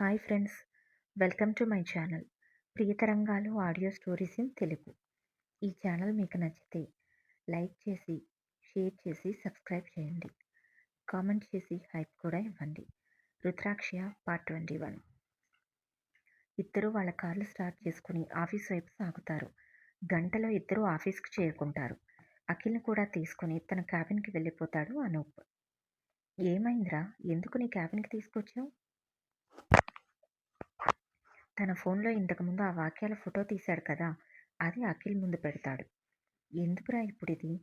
Hi friends welcome to my channel Priyatarangalu audio stories in Telugu. ఈ channel మీకు నచ్చితే like చేసి share చేసి సబ్స్క్రైబ్ చేయండి. కామెంట్ చేసి హైప్ కూడా ఇవ్వండి. Rudraksha part twenty one. ఇద్దరు వాళ్ళ కార్లు స్టార్ట్ చేసుకుని ఆఫీస్ వైపు సాగుతారు. గంటలో ఇద్దరు ఆఫీస్కి చేరుకుంటారు. అఖిల్ని కూడా తీసుకుని తన క్యాబిన్కి వెళ్ళిపోతాడు అనూప్. ఏమైందిరా? ఎందుకు నీ క్యాబిన్కి తీసుకొచ్చావు? తన ఫోన్లో ఇంతకుముందు ఆ వాక్యాల ఫోటో తీశాడు కదా అది అఖిల్ ముందు పెడతాడు. ఎందుకురా ఇప్పుడు ఇది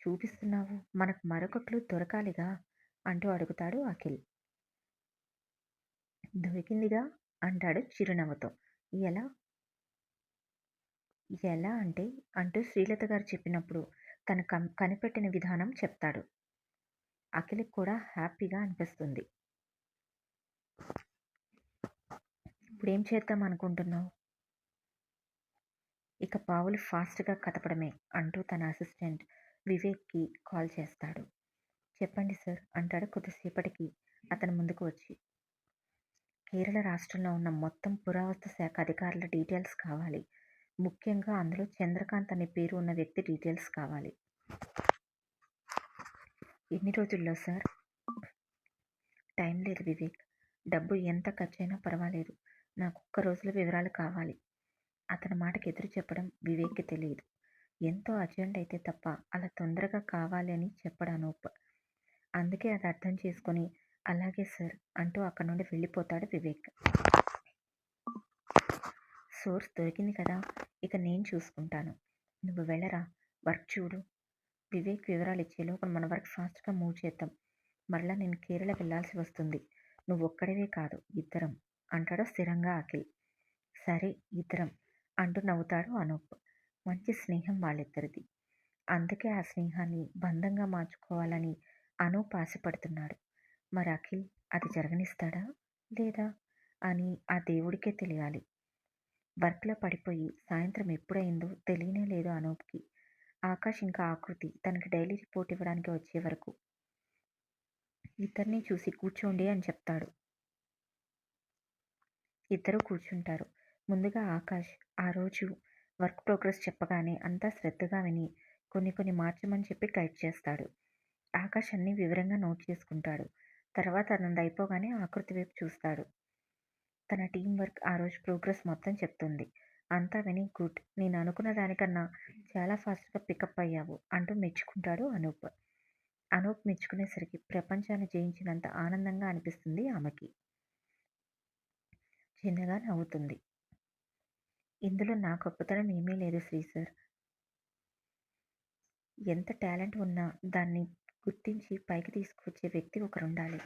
చూపిస్తున్నావు? మనకు మరొక క్లూ దొరకాలిగా? అంటూ అడుగుతాడు అఖిల్. దొరికిందిగా? అంటాడు చిరునవ్వుతో. ఎలా? ఎలా అంటే? అంటూ శ్రీలత గారు చెప్పినప్పుడు తను కం కనిపెట్టిన విధానం చెప్తాడు. అఖిల్కి కూడా హ్యాపీగా అనిపిస్తుంది. ఇప్పుడేం చేద్దాం అనుకుంటున్నావు? ఇక పావులు ఫాస్ట్గా కదపడమే అంటూ తన అసిస్టెంట్ వివేక్కి కాల్ చేస్తాడు. చెప్పండి సార్ అంటాడు కొద్దిసేపటికి అతని ముందుకు వచ్చి. కేరళ రాష్ట్రంలో ఉన్న మొత్తం పురావస్తు శాఖ అధికారుల డీటెయిల్స్ కావాలి. ముఖ్యంగా అందులో చంద్రకాంత్ అనే పేరు ఉన్న వ్యక్తి డీటెయిల్స్ కావాలి. ఎన్ని రోజుల్లో సార్? టైం లేదు వివేక్. డబ్బు ఎంత ఖర్చైనా పర్వాలేదు. నాకు ఒక్క రోజుల వివరాలు కావాలి. అతని మాటకి ఎదురు చెప్పడం వివేక్కి తెలియదు. ఎంతో అర్జెంట్ అయితే తప్ప అలా తొందరగా కావాలి అని చెప్పడాను అందుకే అది అర్థం చేసుకొని అలాగే సార్ అంటూ అక్కడ నుండి వెళ్ళిపోతాడు వివేక్. సోర్స్ దొరికింది కదా ఇక నేను చూసుకుంటాను. నువ్వు వెళ్ళరా? వర్క్ చూడు. వివేక్ వివరాలు ఇచ్చేలోపు మన వర్క్ ఫాస్ట్గా మూవ్ చేద్దాం. మరలా నేను కేరళ వెళ్ళాల్సి వస్తుంది. నువ్వు ఒక్కడివే కాదు ఇద్దరం. అంటాడు స్థిరంగా అఖిల్. సరే ఇద్దరం అంటూ నవ్వుతాడు అనూప్. మంచి స్నేహం వాళ్ళిద్దరిది. అందుకే ఆ స్నేహాన్ని బంధంగా మార్చుకోవాలని అనూప్ ఆశపడుతున్నాడు. మరి అఖిల్ అది జరగనిస్తాడా? లేదా? అని ఆ దేవుడికే తెలియాలి. వర్క్లో పడిపోయి సాయంత్రం ఎప్పుడైందో తెలియనే లేదు అనూప్కి. ఆకాష్ ఇంకా ఆకృతి తనకి డైలీ రిపోర్ట్ ఇవ్వడానికి వచ్చే వరకు ఇద్దరిని చూసి కూర్చోండి అని చెప్తాడు. ఇద్దరు కూర్చుంటారు. ముందుగా ఆకాష్ ఆ రోజు వర్క్ ప్రోగ్రెస్ చెప్పగానే అంతా శ్రద్ధగా విని కొన్ని కొన్ని మార్చమని చెప్పి గైడ్ చేస్తాడు. ఆకాష్ అన్ని వివరంగా నోట్ చేసుకుంటాడు. తర్వాత అదంతా అయిపోగానే ఆకృతి వైపు చూస్తాడు. తన టీం వర్క్ ఆ రోజు ప్రోగ్రెస్ మొత్తం చెప్తుంది. అంతా విని గుడ్ నేను అనుకున్న దానికన్నా చాలా ఫాస్ట్గా పికప్ అయ్యావు అంటూ మెచ్చుకుంటాడు అనూప్. అనూప్ మెచ్చుకునేసరికి ప్రపంచాన్ని జయించినంత ఆనందంగా అనిపిస్తుంది ఆమెకి. చిన్నగా నవ్వుతుంది ఇందులో నా గొప్పతనం ఏమీ లేదు శ్రీ సార్. ఎంత టాలెంట్ ఉన్నా దాన్ని గుర్తించి పైకి తీసుకొచ్చే వ్యక్తి ఒకరు ఉండాలి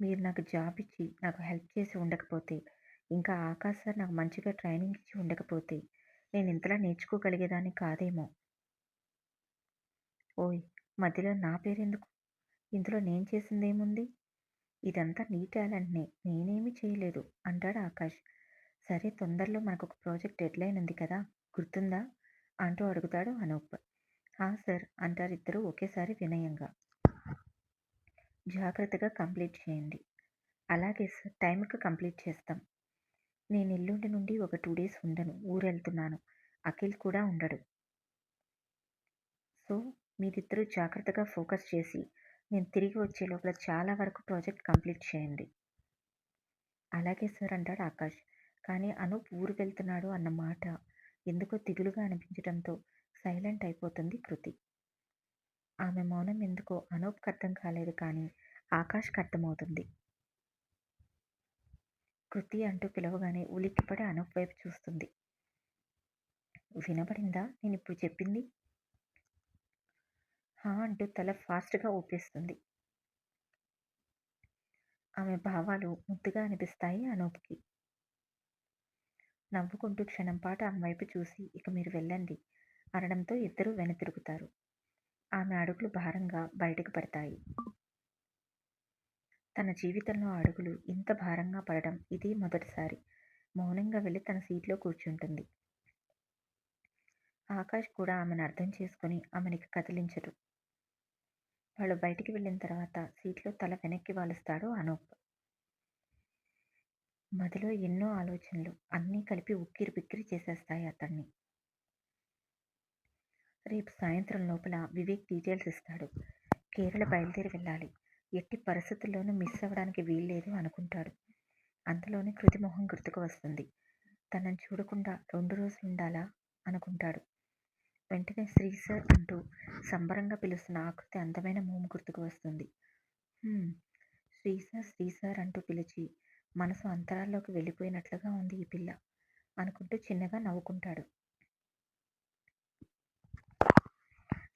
మీరు నాకు జాబ్ ఇచ్చి నాకు హెల్ప్ చేసి ఉండకపోతే ఇంకా ఆకాశ సార్ నాకు మంచిగా ట్రైనింగ్ ఇచ్చి ఉండకపోతే నేను ఇంతలా నేర్చుకోగలిగేదాన్ని కాదేమో. ఓయ్ మధ్యలో నా పేరెందుకు? ఇందులో నేను చేసిందేముంది? ఇదంతా నీ టాలెంట్నే నేనేమీ చేయలేదు అంటాడు ఆకాష్. సరే తొందరలో మనకు ఒక ప్రాజెక్ట్ డెడ్లైన్ ఉంది కదా గుర్తుందా? అంటూ అడుగుతాడు అనూప్. హా సార్ అంటారు ఇద్దరు ఒకేసారి వినయంగా. జాగ్రత్తగా కంప్లీట్ చేయండి. అలాగే సార్ టైంకి కంప్లీట్ చేస్తాం. నేను ఎల్లుండి నుండి ఒక టూ డేస్ ఉండను ఊరు వెళ్తున్నాను అఖిల్ కూడా ఉండడు. సో మీరిద్దరూ జాగ్రత్తగా ఫోకస్ చేసి నేను తిరిగి వచ్చే లోపల చాలా వరకు ప్రాజెక్ట్ కంప్లీట్ చేయండి. అలాగే సార్ అంటాడు ఆకాష్. కానీ అనూప్ ఊరు వెళ్తున్నాడు అన్న మాట. ఎందుకో దిగులుగా అనిపించడంతో సైలెంట్ అయిపోతుంది కృతి. ఆమె మౌనం ఎందుకో అనూప్కి అర్థం కాలేదు కానీ ఆకాష్కి అర్థమవుతుంది. కృతి అంటూ పిలవగానే ఉలిక్కిపడి అనూప్ వైపు చూస్తుంది. వినబడిందా నేను ఇప్పుడు చెప్పింది హా అంటూ తల ఫాస్ట్గా ఊపేస్తుంది. ఆమె భావాలు ముద్దుగా అనిపిస్తాయి అనూప్కి నవ్వుకుంటూ క్షణం పాటు ఆమె వైపు చూసి ఇక మీరు వెళ్ళండి. అనడంతో ఇద్దరూ వెనుతిరుగుతారు. ఆమె అడుగులు భారంగా బయటకు పడతాయి. తన జీవితంలో అడుగులు ఇంత భారంగా పడడం ఇదే మొదటిసారి. మౌనంగా వెళ్ళి తన సీట్లో కూర్చుంటుంది. ఆకాష్ కూడా ఆమెను అర్థం చేసుకుని ఆమెనికి కదిలించడు వాళ్ళు బయటికి వెళ్ళిన తర్వాత సీట్లో తల వెనక్కి వాలుస్తాడు అనూప్ మదిలో ఎన్నో ఆలోచనలు అన్నీ కలిపి ఉక్కిరి బిక్కిరి చేసేస్తాయి అతన్ని. రేపు సాయంత్రం లోపల వివేక్ డీటెయిల్స్ ఇస్తాడు. కేరళ బయలుదేరి వెళ్ళాలి. ఎట్టి పరిస్థితుల్లోనూ మిస్ అవ్వడానికి వీల్లేదు అనుకుంటాడు. అంతలోనే కృతిమోహం గుర్తుకు వస్తుంది. తనని చూడకుండా రెండు రోజులు ఉండాలా? అనుకుంటాడు. వెంటనే శ్రీ సార్ అంటూ సంబరంగా పిలుస్తున్న ఆకృతి అందమైన మోము గుర్తుకు వస్తుంది. శ్రీ సార్ శ్రీ సార్ అంటూ పిలిచి మనసు అంతరాల్లోకి వెళ్ళిపోయినట్లుగా ఉంది ఈ పిల్ల. అనుకుంటూ చిన్నగా నవ్వుకుంటాడు.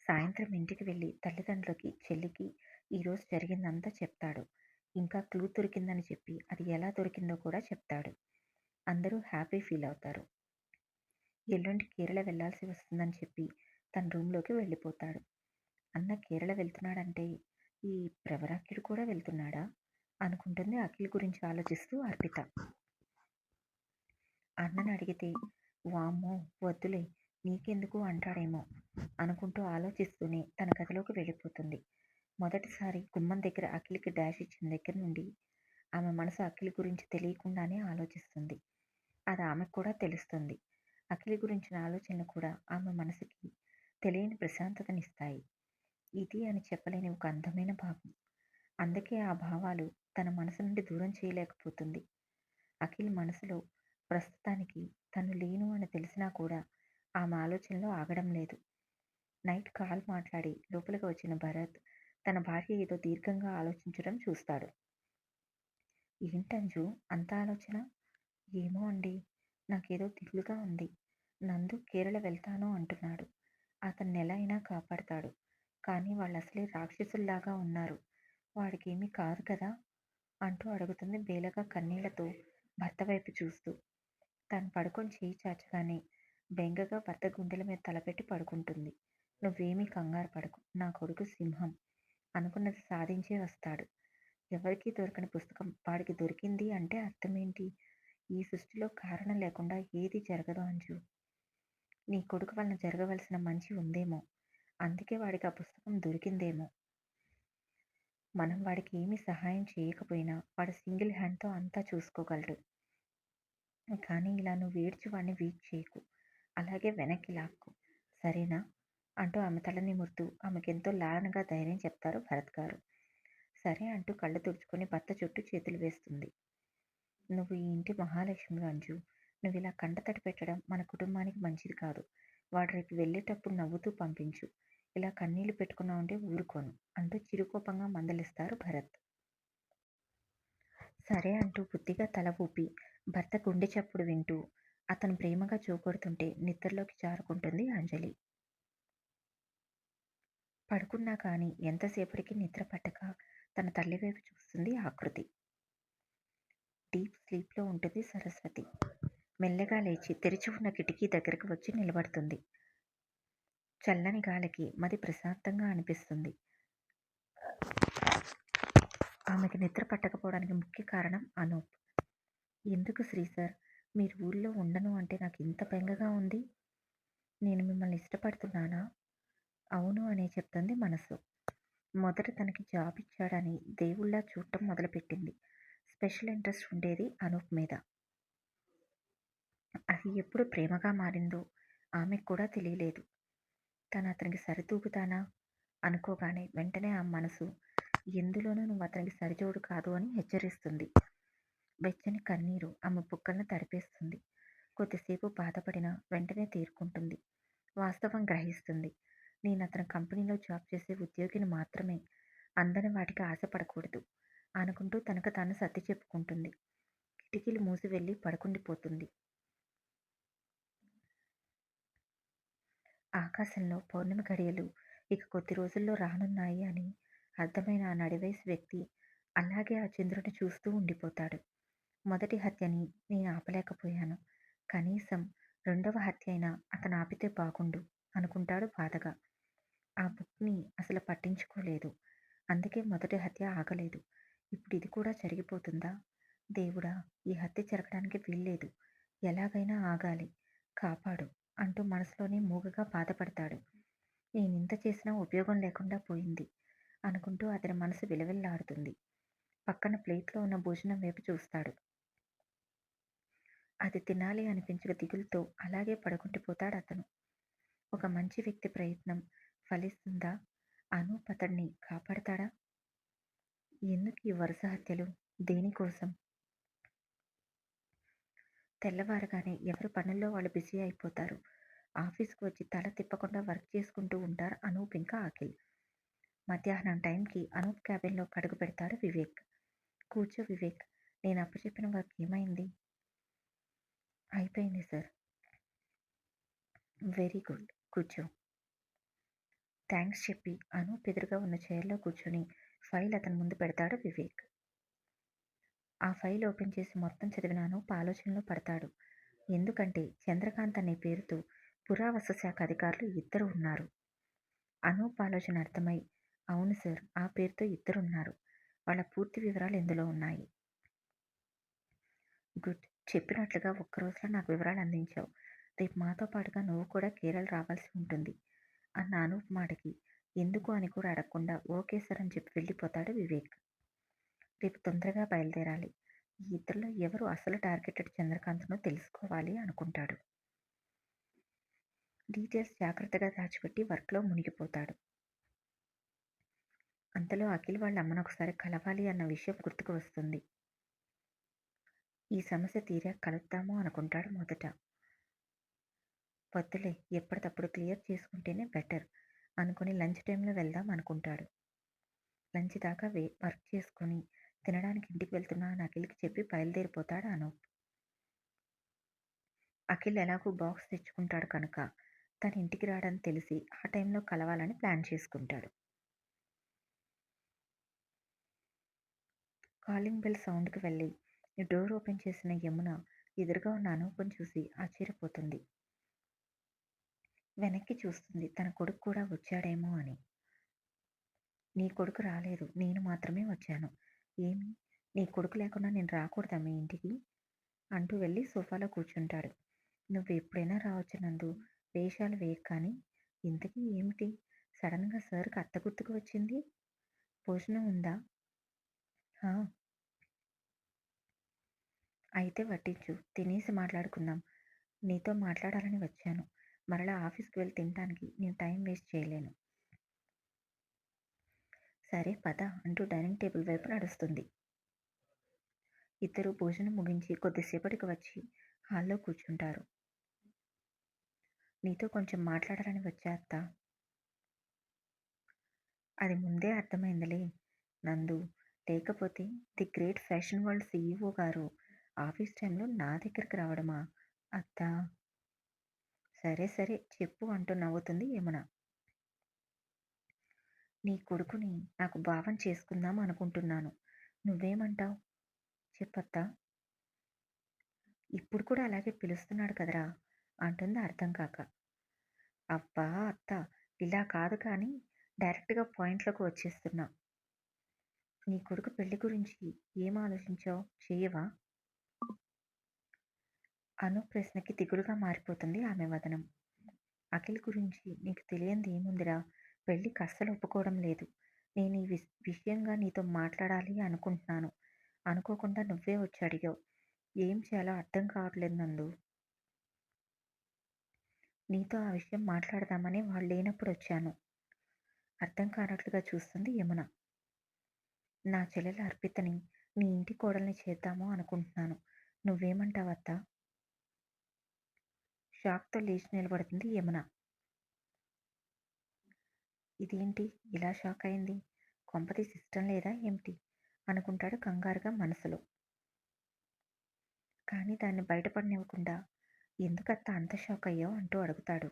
సాయంత్రం ఇంటికి వెళ్ళి తల్లిదండ్రులకి చెల్లికి ఈరోజు జరిగిందంతా చెప్తాడు. ఇంకా క్లూ దొరికిందని చెప్పి అది ఎలా దొరికిందో కూడా చెప్తాడు. అందరూ హ్యాపీ ఫీల్ అవుతారు. ఎల్లుండి కేరళ వెళ్ళాల్సి వస్తుందని చెప్పి తన రూమ్లోకి వెళ్ళిపోతాడు. అన్న కేరళ వెళ్తున్నాడంటే ఈ ప్రవరాఖ్యుడు కూడా వెళ్తున్నాడా? అనుకుంటుంది అఖిల్ గురించి ఆలోచిస్తూ అర్పిత. అన్నను అడిగితే వామ్మో వద్దులే నీకెందుకు అంటాడేమో అనుకుంటూ ఆలోచిస్తూనే తన గదిలోకి వెళ్ళిపోతుంది. మొదటిసారి గుమ్మం దగ్గర అఖిల్కి డాష్ ఇచ్చిన దగ్గర నుండి ఆమె మనసు అఖిల్ గురించి తెలియకుండానే ఆలోచిస్తుంది. అది ఆమెకు కూడా తెలుస్తుంది. అఖిల్ గురించిన ఆలోచనలు కూడా ఆమె మనసుకి తెలియని ప్రశాంతతనిస్తాయి. ఇది అని చెప్పలేని ఒక అందమైన భావం. అందుకే ఆ భావాలు తన మనసు నుండి దూరం చేయలేకపోతుంది. అఖిల్ మనసులో ప్రస్తుతానికి తను లేను అని తెలిసినా కూడా ఆమె ఆలోచనలో ఆగడం లేదు. నైట్ కాల్ మాట్లాడి లోపలికి వచ్చిన భరత్ తన భార్య ఏదో దీర్ఘంగా ఆలోచించడం చూస్తాడు. ఏంటంజు అంత ఆలోచన? ఏమో అండి. నాకేదో దిగులుగా ఉంది. నందు కేరళ వెళ్తాను అంటున్నాడు. అతన్ని ఎలా అయినా కాపాడతాడు. కానీ వాళ్ళు అసలే రాక్షసుల్లాగా ఉన్నారు. వాడికేమీ కాదు కదా? అంటూ అడుగుతుంది బేలగా కన్నీళ్ళతో భర్త వైపు చూస్తూ. తను పడుకొని చేయి చాచగానే బెంగగా భర్త గుండెల మీద తలపెట్టి పడుకుంటుంది. నువ్వేమీ కంగారు పడకు. నా కొడుకు సింహం అనుకున్నది సాధించే వస్తాడు. ఎవరికీ దొరకని పుస్తకం వాడికి దొరికింది అంటే అర్థమేంటి? ఈ సృష్టిలో కారణం లేకుండా ఏది జరగదు అంజు. నీ కొడుకు వలన జరగవలసిన మంచి ఉందేమో. అందుకే వాడికి ఆ పుస్తకం దొరికిందేమో. మనం వాడికి ఏమీ సహాయం చేయకపోయినా వాడు సింగిల్ హ్యాండ్తో అంతా చూసుకోగలడు. కానీ ఇలా నువ్వు ఏడ్చి వాడిని వీక్ చేయకు. అలాగే వెనక్కి లాక్కు. సరేనా? అంటూ ఆమె తలని మురుతూ ఆమెకెంతో లాలనగా ధైర్యం చెప్తారు భరత్ గారు. సరే అంటూ కళ్ళు తుడుచుకొని భర్త చుట్టూ చేతులు వేస్తుంది. నువ్వు ఈ ఇంటి మహాలక్ష్మి అంజు. నువ్వు ఇలా కంటతడి పెట్టడం మన కుటుంబానికి మంచిది కాదు. వాడు రేపు వెళ్ళేటప్పుడు నవ్వుతూ పంపించు. ఇలా కన్నీళ్ళు పెట్టుకున్నా ఉంటే ఊరుకోను. అంటూ చిరుకోపంగా మందలిస్తారు భరత్. సరే అంటూ బుద్ధిగా తల ఊపి భర్త గుండె చప్పుడు వింటూ అతను ప్రేమగా చూకొడుతుంటే నిద్రలోకి జారుకుంటుంది అంజలి. పడుకున్నా కానీ ఎంతసేపటికి నిద్ర పట్టక తన తల్లి వైపు చూస్తుంది ఆకృతి. డీప్ స్లీప్లో ఉంటుంది సరస్వతి. మెల్లగా లేచి తెరిచి ఉన్న కిటికీ దగ్గరకు వచ్చి నిలబడుతుంది. చల్లని గాలికి మది ప్రశాంతంగా అనిపిస్తుంది. ఆమెకి నిద్ర పట్టకపోవడానికి ముఖ్య కారణం అనూప్. ఎందుకు శ్రీ సార్? మీరు ఊళ్ళో ఉండను అంటే నాకు ఇంత బెంగగా ఉంది. నేను మిమ్మల్ని ఇష్టపడుతున్నానా? అవును అనే చెప్తుంది మనసు. మొదట తనకి జాబ్ ఇచ్చాడని దేవుళ్ళ చూడటం మొదలుపెట్టింది. స్పెషల్ ఇంట్రెస్ట్ ఉండేది అనూప్ మీద. అది ఎప్పుడు ప్రేమగా మారిందో ఆమెకు కూడా తెలియలేదు. తను అతనికి సరితూగుతానా? అనుకోగానే వెంటనే ఆ మనసు ఎందులోనూ నువ్వు అతనికి సరిజోడు కాదు అని హెచ్చరిస్తుంది. వెచ్చని కన్నీరు ఆమె బుక్కలను తడిపేస్తుంది. కొద్దిసేపు బాధపడినా వెంటనే తీరుకుంటుంది. వాస్తవం గ్రహిస్తుంది. నేను అతని కంపెనీలో జాబ్ చేసే ఉద్యోగిని మాత్రమే. అందని వాటికి ఆశపడకూడదు. అనుకుంటూ తనకు తాను సర్ది చెప్పుకుంటుంది. కిటికీలు మూసి వెళ్ళి పడుకుండిపోతుంది. ఆకాశంలో పౌర్ణమి గడియలు ఇక కొద్ది రోజుల్లో రానున్నాయి అని అర్థమైన ఆ నడివయసు వ్యక్తి అలాగే ఆ చంద్రుని చూస్తూ ఉండిపోతాడు. మొదటి హత్యని నేను ఆపలేకపోయాను. కనీసం రెండవ హత్య అయినా అతను ఆపితే బాగుండు అనుకుంటాడు బాధగా. ఆ బుక్ని అసలు పట్టించుకోలేదు. అందుకే మొదటి హత్య ఆగలేదు. ఇప్పుడు ఇది కూడా జరిగిపోతుందా? దేవుడా ఈ హత్య జరగడానికి వీల్లేదు. ఎలాగైనా ఆగాలి. కాపాడు అంటూ మనసులోనే మూగగా బాధపడతాడు. నేనింత చేసినా ఉపయోగం లేకుండా పోయింది అనుకుంటూ అతని మనసు విలవిల్లాడుతుంది. పక్కన ప్లేట్లో ఉన్న భోజనం వైపు చూస్తాడు. అది తినాలి అనిపించక దిగులుతో అలాగే పడుకుంటిపోతాడు అతను. ఒక మంచి వ్యక్తి ప్రయత్నం ఫలిస్తుందా? అనూప్ అతడిని కాపాడతాడా? ఎందుకు ఈ వరుస హత్యలు? దేనికోసం తెల్లవారగానే ఎవరు పనుల్లో వాళ్ళు బిజీ అయిపోతారు. ఆఫీస్కి వచ్చి తల తిప్పకుండా వర్క్ చేసుకుంటూ ఉంటారు అనూప్ ఇంకా అఖిల్. మధ్యాహ్నం టైంకి అనూప్ క్యాబిన్లో కడుగు పెడతాడు వివేక్. కూర్చో వివేక్ నేను అప్పచెప్పిన వర్క్ ఏమైంది? అయిపోయింది సార్. వెరీ గుడ్ కూర్చో. థ్యాంక్స్ చెప్పి అనూప్ ఎదురుగా ఉన్న చైర్లో కూర్చొని ఫైల్ అతని ముందు పెడతాడు వివేక్. ఆ ఫైల్ ఓపెన్ చేసి మొత్తం చదివినాను ఆలోచనలో పడతాడు. ఎందుకంటే చంద్రకాంత్ అనే పేరుతో పురావస్తు శాఖ అధికారులు ఇద్దరు ఉన్నారు. అనూప్ ఆలోచన అర్థమై అవును సార్ ఆ పేరుతో ఇద్దరు ఉన్నారు వాళ్ళ పూర్తి వివరాలు ఇందులో ఉన్నాయి. గుడ్ చెప్పినట్లుగా ఒక్క రోజులో నాకు వివరాలు అందించావు. రేపు మాతో పాటుగా నువ్వు కూడా కేరళ రావాల్సి ఉంటుంది అన్న అనూప్ మాటకి ఎందుకు అని కూడా అడగకుండా ఓకే సార్ అని చెప్పి వెళ్ళిపోతాడు వివేక్. రేపు తొందరగా బయలుదేరాలి. ఈ ఇద్దరిలో ఎవరు అసలు టార్గెటెడ్ చంద్రకాంత్ను తెలుసుకోవాలి అనుకుంటాడు. డీటెయిల్స్ జాగ్రత్తగా దాచిపెట్టి వర్క్లో మునిగిపోతాడు. అంతలో అఖిల్ వాళ్ళ అమ్మను ఒకసారి కలవాలి అన్న విషయం గుర్తుకు వస్తుంది. ఈ సమస్య తీరా కలుద్దాము అనుకుంటాడు మొదట. వద్దులే ఎప్పటికప్పుడు క్లియర్ చేసుకుంటేనే బెటర్. అనుకుని లంచ్ టైంలో వెళ్దాం అనుకుంటాడు. లంచ్ దాకా వే వర్క్ చేసుకొని తినడానికి ఇంటికి వెళ్తున్నా అని అఖిల్కి చెప్పి బయలుదేరిపోతాడు అనూప్ అఖిల్ ఎలాగో బాక్స్ తెచ్చుకుంటాడు కనుక తన ఇంటికి రావడానికి తెలిసి ఆ టైంలో కలవాలని ప్లాన్ చేసుకుంటాడు. కాలింగ్ బెల్ సౌండ్కి వెళ్ళి డోర్ ఓపెన్ చేసిన యమున ఎదురుగా ఉన్న అనూపం చూసి ఆశ్చర్యపోతుంది. వెనక్కి చూస్తుంది. తన కొడుకు కూడా వచ్చాడేమో అని. నీ కొడుకు రాలేదు. నేను మాత్రమే వచ్చాను. ఏమి? నీ కొడుకు లేకుండా నేను రాకూడదా మీ ఇంటికి? అంటూ వెళ్ళి సోఫాలో కూర్చుంటాడు. నువ్వు ఎప్పుడైనా రావచ్చు నందు. వేషాలు వేయకు కానీ. ఇంతకీ ఏమిటి? సడన్గా సార్కి అత్త గుర్తుకు వచ్చింది? భోజనం ఉందా? అయితే వట్టించు తినేసి మాట్లాడుకుందాం. నీతో మాట్లాడాలని వచ్చాను. మరలా ఆఫీస్కి వెళ్ళి తినడానికి నేను టైం వేస్ట్ చేయలేను. సరే పద అంటూ డైనింగ్ టేబుల్ వైపు నడుస్తుంది ఇద్దరు భోజనం ముగించి కొద్దిసేపటికి వచ్చి హాల్లో కూర్చుంటారు. నీతో కొంచెం మాట్లాడాలని వచ్చా అత్త? అది ముందే అర్థమైందిలే. నందు లేకపోతే the great fashion world CEO గారు ఆఫీస్ టైంలో నా దగ్గరికి రావడమా? అత్త? సరే సరే చెప్పు అంటూ నవ్వుతుంది యమున. నీ కొడుకుని నాకు భావం చేసుకుందాం అనుకుంటున్నాను. నువ్వేమంటావు? చెప్పత్తా. ఇప్పుడు కూడా అలాగే పిలుస్తున్నాడు కదరా? అంటుంది అర్థం కాక. అబ్బా అత్త ఇలా కాదు కానీ డైరెక్ట్గా పాయింట్లోకి వచ్చేస్తున్నా. నీ కొడుకు పెళ్ళి గురించి ఏం ఆలోచించావు? చేయవా అను ప్రశ్నకి దిగులుగా మారిపోతుంది ఆమె వదనం. అఖిల్ గురించి నీకు తెలియంది ఏముందిరా? పెళ్ళికి అస్సలు ఒప్పుకోవడం లేదు. నేను ఈ విషయంగా నీతో మాట్లాడాలి అనుకుంటున్నాను. అనుకోకుండా నువ్వే వచ్చి అడిగావు. ఏం చేయాలో అర్థం కావట్లేదు నందు. నీతో ఆ విషయం మాట్లాడదామని వాళ్ళు లేనప్పుడు వచ్చాను. అర్థం కానట్లుగా చూస్తుంది యమున. నా చెల్లెల అర్పితని నీ ఇంటి కోడల్ని చేద్దాము అనుకుంటున్నాను. నువ్వేమంటావత్తా? షాక్తో లేచి నిలబడుతుంది యమున. ఇదేంటి? ఇలా షాక్ అయింది? కొంపతి ఇష్టం లేదా ఏమిటి? అనుకుంటాడు కంగారుగా మనసులో. కానీ దాన్ని బయటపడనివ్వకుండా ఎందుకత్త అంత షాక్ అయ్యావు? అంటూ అడుగుతాడు.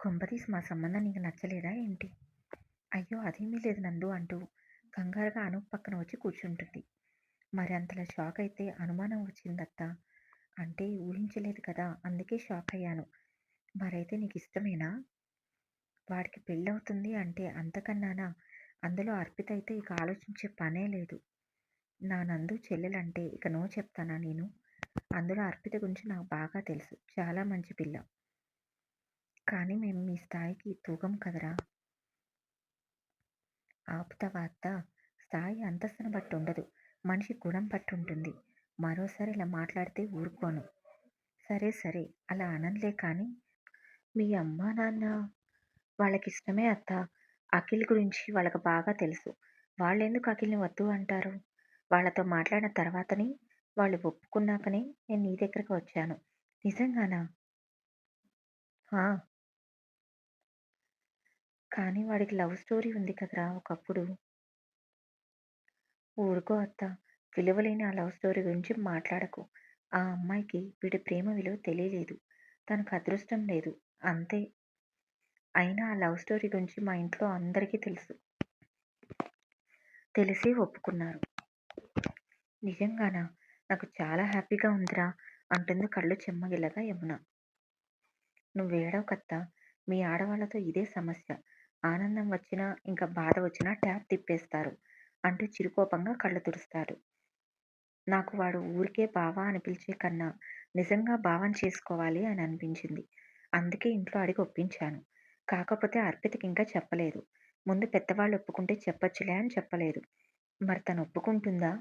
కొంపతీసి మా సంబంధం నీకు నచ్చలేదా? ఏంటి? అయ్యో అదేమీ లేదు నందు అంటూ కంగారుగా అను పక్కన వచ్చి కూర్చుంటుంది. మరి అంతలా షాక్ అయితే అనుమానం వచ్చిందత్త? అంటే ఊహించలేదు కదా అందుకే షాక్ అయ్యాను. మరైతే నీకు ఇష్టమేనా? వాడికి పెళ్ళవుతుంది అంటే అంతకన్నానా? అందులో అర్పిత అయితే ఇక ఆలోచించే పనే లేదు. నా నందు చెల్లెలంటే ఇక నో చెప్తానా నేను? అందులో అర్పిత గురించి నాకు బాగా తెలుసు. చాలా మంచి పిల్ల. కానీ మేము మీ స్థాయికి తూగం కదరా? ఆప్తవార్త స్థాయి అంతస్తును బట్టి ఉండదు. మనిషి గుణం పట్టి ఉంటుంది. మరోసారి ఇలా మాట్లాడితే ఊరుకోను. సరే సరే అలా అననులే కానీ మీ అమ్మా నాన్న వాళ్ళకి ఇష్టమే అత్త. అఖిల్ గురించి వాళ్ళకి బాగా తెలుసు. వాళ్ళెందుకు అఖిల్ని వద్దు అంటారు? వాళ్ళతో మాట్లాడిన తర్వాతనే వాళ్ళు ఒప్పుకున్నాకనే నేను నీ దగ్గరకు వచ్చాను. నిజంగానా? కానీ వాడికి లవ్ స్టోరీ ఉంది కదరా ఒకప్పుడు. ఊరుకో అత్త విలువలేని ఆ లవ్ స్టోరీ గురించి మాట్లాడకు. ఆ అమ్మాయికి వీడి ప్రేమ విలువ తెలియలేదు. తనకు అదృష్టం లేదు. అంతే. అయినా ఆ లవ్ స్టోరీ గురించి మా ఇంట్లో అందరికీ తెలుసు. తెలిసి ఒప్పుకున్నారు. నిజంగానా? నాకు చాలా హ్యాపీగా ఉందిరా. అంటుంది కళ్ళు చెమ్మగిల్లగా యమున. నువ్వు ఏడవకత్తా మీ ఆడవాళ్ళతో ఇదే సమస్య. ఆనందం వచ్చినా ఇంకా బాధ వచ్చినా ట్యాప్ తిప్పేస్తారు. అంటూ చిరుకోపంగా కళ్ళు తుడుస్తారు. నాకు వాడు ఊరికే బావా అని పిలిచే కన్నా నిజంగా భావం చేసుకోవాలి అని అనిపించింది. అందుకే ఇంట్లో అడిగి ఒప్పించాను. కాకపోతే అర్పితకి ఇంకా చెప్పలేదు. ముందు పెద్దవాళ్ళు ఒప్పుకుంటే చెప్పచ్చులే అని చెప్పలేదు. మరి తను ఒప్పుకుంటుందా?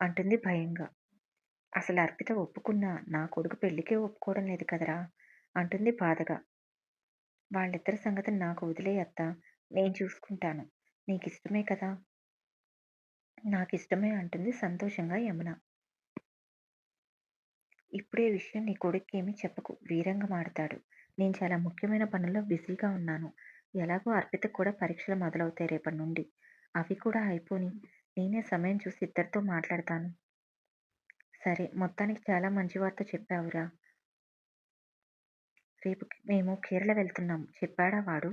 అంటుంది భయంగా. అసలు అర్పిత ఒప్పుకున్నా నా కొడుకు పెళ్ళికే ఒప్పుకోవడం లేదు కదరా? అంటుంది బాధగా. వాళ్ళిద్దరి సంగతి నాకు వదిలే అత్త. నేను చూసుకుంటాను. నీకు ఇష్టమే కదా? నాకు ఇష్టమే అంటుంది సంతోషంగా యమున. ఇప్పుడే విషయం నీ కొడుక్కి ఏమీ చెప్పకు. వీరంగా మాడతాడు నేను చాలా ముఖ్యమైన పనుల్లో బిజీగా ఉన్నాను. ఎలాగో అర్పిత కూడా పరీక్షలు మొదలవుతాయి రేపటి నుండి. అవి కూడా అయిపోని. నేనే సమయం చూసి ఇద్దరితో మాట్లాడతాను. సరే మొత్తానికి చాలా మంచి వార్త చెప్పావురా. రేపు మేము కేరళ వెళ్తున్నాం. చెప్పాడా వాడు?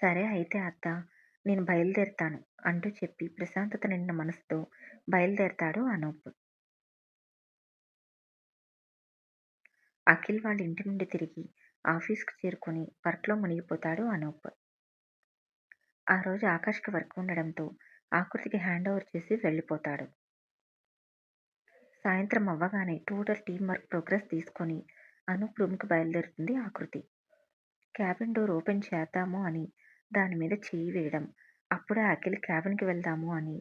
సరే అయితే అత్త నేను బయలుదేరుతాను అంటూ చెప్పి ప్రశాంతత నిండిన మనసుతో బయలుదేరతాడు అనూప్. అఖిల్ వాళ్ళ ఇంటి నుండి తిరిగి ఆఫీస్కి చేరుకొని వర్క్లో మునిగిపోతాడు అనూప్. ఆ రోజు ఆకాష్కి వర్క్ ఉండడంతో ఆకృతికి హ్యాండ్ ఓవర్ చేసి వెళ్ళిపోతాడు. సాయంత్రం అవ్వగానే టోటల్ టీం వర్క్ ప్రోగ్రెస్ తీసుకొని అనూప్ రూమ్కి బయలుదేరుతుంది ఆకృతి క్యాబిన్ డోర్ ఓపెన్ చేద్దాము అని దాని మీద చేయి వేయడం అప్పుడే అఖిల్ క్యాబిన్కి వెళ్దాము అని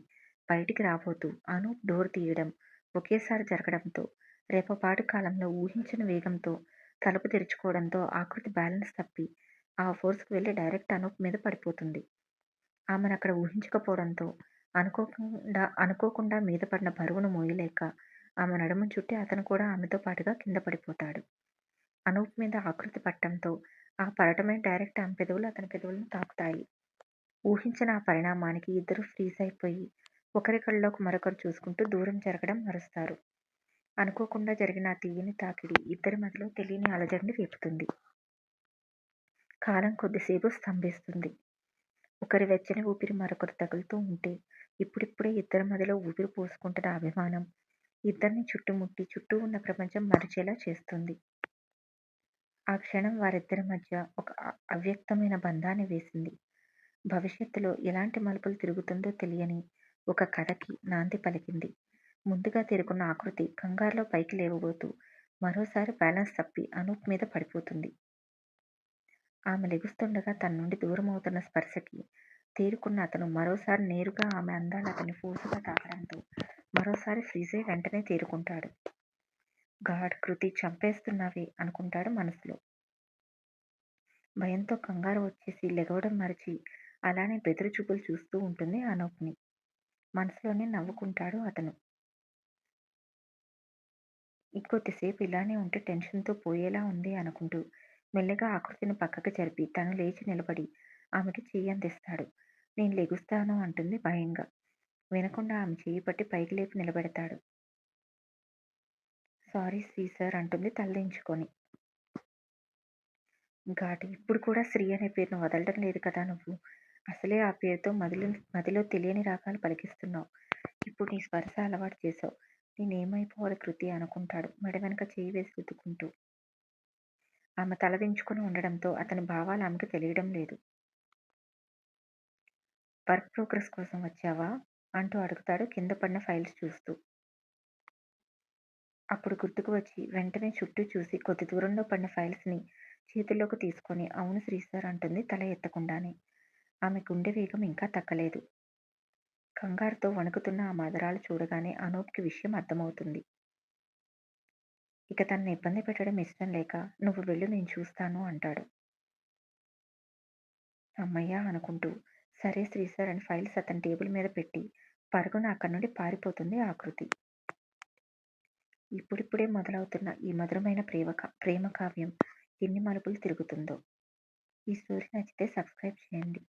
బయటికి రాబోతూ అనూప్ డోర్ తీయడం ఒకేసారి జరగడంతో రేపపాటు కాలంలో ఊహించిన వేగంతో తలుపు తెరుచుకోవడంతో ఆకృతి బ్యాలెన్స్ తప్పి ఆ ఫోర్స్కి వెళ్ళి డైరెక్ట్ అనూప్ మీద పడిపోతుంది. ఆమెను అక్కడ ఊహించకపోవడంతో అనుకోకుండా అనుకోకుండా మీద పడిన బరువును మోయలేక ఆమె నడుము చుట్టి అతను కూడా ఆమెతో పాటుగా కింద పడిపోతాడు. అనూప్ మీద ఆకృతి పట్టడంతో ఆ పడటమే డైరెక్ట్ ఆమె పెదవులు అతని పెదవులను తాకుతాయి. ఊహించిన ఆ పరిణామానికి ఇద్దరు ఫ్రీజ్ అయిపోయి ఒకరి కళ్ళలోకి మరొకరు చూసుకుంటూ దూరం జరగడం మరుస్తారు. అనుకోకుండా జరిగిన ఆ తీయని తాకిడి ఇద్దరి మధ్యలో తెలియని అలజడిని రేపుతుంది. కాలం కొద్దిసేపు స్తంభిస్తుంది. ఒకరి వెచ్చని ఊపిరి మరొకరు తగులుతూ ఉంటే ఇప్పుడిప్పుడే ఇద్దరి మధ్యలో ఊపిరి పోసుకుంటున్న అభిమానం ఇద్దరిని చుట్టుముట్టి చుట్టూ ఉన్న ప్రపంచం మరిచేలా చేస్తుంది. ఆ క్షణం వారిద్దరి మధ్య ఒక అవ్యక్తమైన బంధాన్ని వేసింది. భవిష్యత్తులో ఎలాంటి మలుపులు తిరుగుతుందో తెలియని ఒక కథకి నాంది పలికింది. ముందుగా తిరుగున్న ఆకృతి కంగారులో పైకి లేవబోతూ మరోసారి బ్యాలెన్స్ తప్పి అనూప్ మీద పడిపోతుంది. ఆమె లెగుస్తుండగా తన నుండి దూరం అవుతున్న స్పర్శకి తేరుకున్న అతను మరోసారి నేరుగా ఆమె అందాలు అతన్ని ఫోర్సుగా తాకడంతో మరోసారి ఫ్రీజ్ వెంటనే తేరుకుంటాడు. గాడ్ కృతి చంపేస్తున్నావే అనుకుంటాడు మనసులో. భయంతో కంగారు వచ్చేసి లెగవడం మరిచి అలానే బెదురు చూపులు చూస్తూ ఉంటుంది అనూప్ని. మనసులోనే నవ్వుకుంటాడు అతను. ఇంకొద్దిసేపు ఇలానే ఉంటే టెన్షన్తో పోయేలా ఉంది అనుకుంటూ మెల్లగా ఆకృతిని పక్కకి జరిపి తను లేచి నిలబడి ఆమెకి చెయ్యి అందిస్తాడు. నేను లెగుస్తాను అంటుంది భయంగా. వినకుండా ఆమె చేయి పట్టి పైకి లేపి నిలబెడతాడు. సారీ శ్రీ సార్ అంటుంది తలదించుకొని. ఘాటి ఇప్పుడు కూడా శ్రీ అనే పేరును వదలడం లేదు కదా నువ్వు? అసలే ఆ పేరుతో మదిలో మదిలో తెలియని రాగాలు పలికిస్తున్నావు. ఇప్పుడు నీ స్పర్శ అలవాటు చేసావు నేనేమైపోవాలి కృతి అనుకుంటాడు మెడ వెనక చేయి వేసి ఉతుకుంటూ ఆమె తలదించుకుని ఉండడంతో అతని భావాలు ఆమెకు తెలియడం లేదు. వర్క్ ప్రోగ్రెస్ కోసం వచ్చావా? అంటూ అడుగుతాడు కింద పడిన ఫైల్స్ చూస్తూ అప్పుడు గుర్తుకు వచ్చి వెంటనే చుట్టూ చూసి కొద్ది దూరంలో పడిన ఫైల్స్ని చేతుల్లోకి తీసుకొని అవును శ్రీసర్ అంటుంది తల ఎత్తకుండానే. ఆమె గుండె వేగం ఇంకా తగ్గలేదు. కంగారుతో వణుకుతున్న ఆ మదరాలు చూడగానే అనూప్కి విషయం అర్థమవుతుంది. ఇక తనని ఇబ్బంది పెట్టడం ఇష్టం లేక నువ్వు వెళ్ళు నేను చూస్తాను అంటాడు. అమ్మయ్య అనుకుంటూ సరే శ్రీ సార్ అని ఫైల్స్ అతని టేబుల్ మీద పెట్టి పరుగున అక్కడి నుండి పారిపోతుంది ఆకృతి. ఇప్పుడిప్పుడే మొదలవుతున్న ఈ మధురమైన ప్రేమ ప్రేమ కావ్యం ఎన్ని మలుపులు తిరుగుతుందో. ఈ స్టోరీ నచ్చితే సబ్స్క్రైబ్ చేయండి.